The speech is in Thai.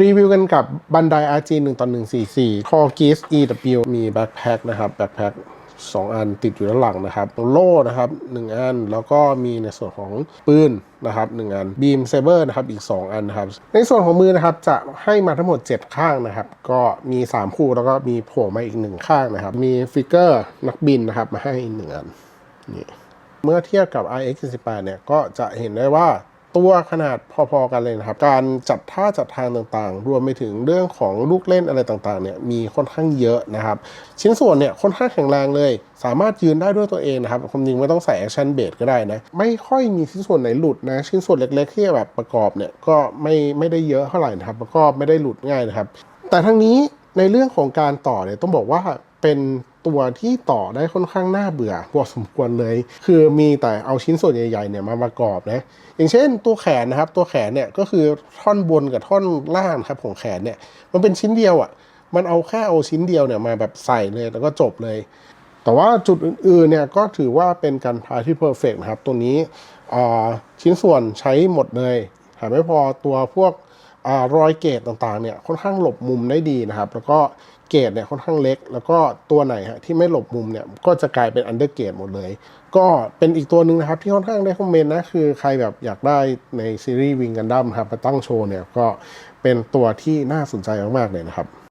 รีวิวกันกับบันได RG 1ต่อ144 Core Geass EW มีแบ็คแพ็คนะครับแบ็คแพ็คสองอันติดอยู่ด้านหลังนะครับ โล่นะครับหนึ่งอัน แล้วก็มีในส่วนของปืนนะครับหนึ่งอันบีมเซเบอร์นะครับอีก 2 อันนะครับ ในส่วนของมือนะครับจะให้มาทั้งหมด 7 ข้างนะครับ ก็มี 3 คู่แล้วก็มีโผล่มาอีก 1 ข้างนะครับ มีฟิกเกอร์นักบินนะครับมาให้อีกหนึ่งอันนี่เมื่อเทียบกับ RX 78เนี่ยก็จะเห็นได้ว่า ตัวขนาดพอๆกันเลยนะครับ การจัดท่าจัดทางต่างๆ รวมไปถึงเรื่องของลูกเล่นอะไรต่างๆเนี่ยมีค่อนข้างเยอะนะครับ ชิ้นส่วนเนี่ยค่อนข้างแข็งแรงเลย สามารถยืนได้ด้วยตัวเองนะครับความจริงไม่ต้องใส่แอคชั่นเบสก็ได้นะ ไม่ค่อยมีชิ้นส่วนไหนหลุดนะ ชิ้นส่วนเล็กๆที่แบบประกอบเนี่ยก็ไม่ไม่ได้เยอะเท่าไหร่นะครับแล้วก็ไม่ได้หลุดง่ายนะครับ แต่ทั้งนี้ในเรื่องของการต่อเนี่ยต้องบอกว่าเป็น ตัวที่ต่อได้ค่อนข้างน่าเบื่อพอสมควรเลย คือมีแต่เอาชิ้นส่วนใหญ่ๆเนี่ยมาประกอบนะอย่างเช่นตัวแขนนะครับ ตัวแขนเนี่ยก็คือท่อนบนกับท่อนล่างครับของแขนเนี่ยมันเป็นชิ้นเดียวอะ่ะมันเอาแค่เอาชิ้นเดียวเนี่ยมาแบบใส่เลยแล้วก็จบเลย แต่ว่าจุดอื่นๆเนี่ยก็ถือว่าเป็นการพายที่เพอร์เฟกนะครับตัวนี้อ่าชิ้นส่วนใช้หมดเลยหาไม่พอตัวพวก รอยเกตต่างๆเนี่ยค่อนข้างหลบมุมได้ดีนะครับ แล้วก็เกตเนี่ยค่อนข้างเล็ก แล้วก็ตัวไหนฮะที่ไม่หลบมุมเนี่ยก็จะกลายเป็นอันเดอร์เกตหมดเลย ก็เป็นอีกตัวหนึ่งนะครับที่ค่อนข้างได้คอมเมนต์นะ คือใครแบบอยากได้ในซีรีส์วิงกันดั้มครับมาตั้งโชว์เนี่ยก็เป็นตัวที่น่าสนใจมากๆเลยนะครับ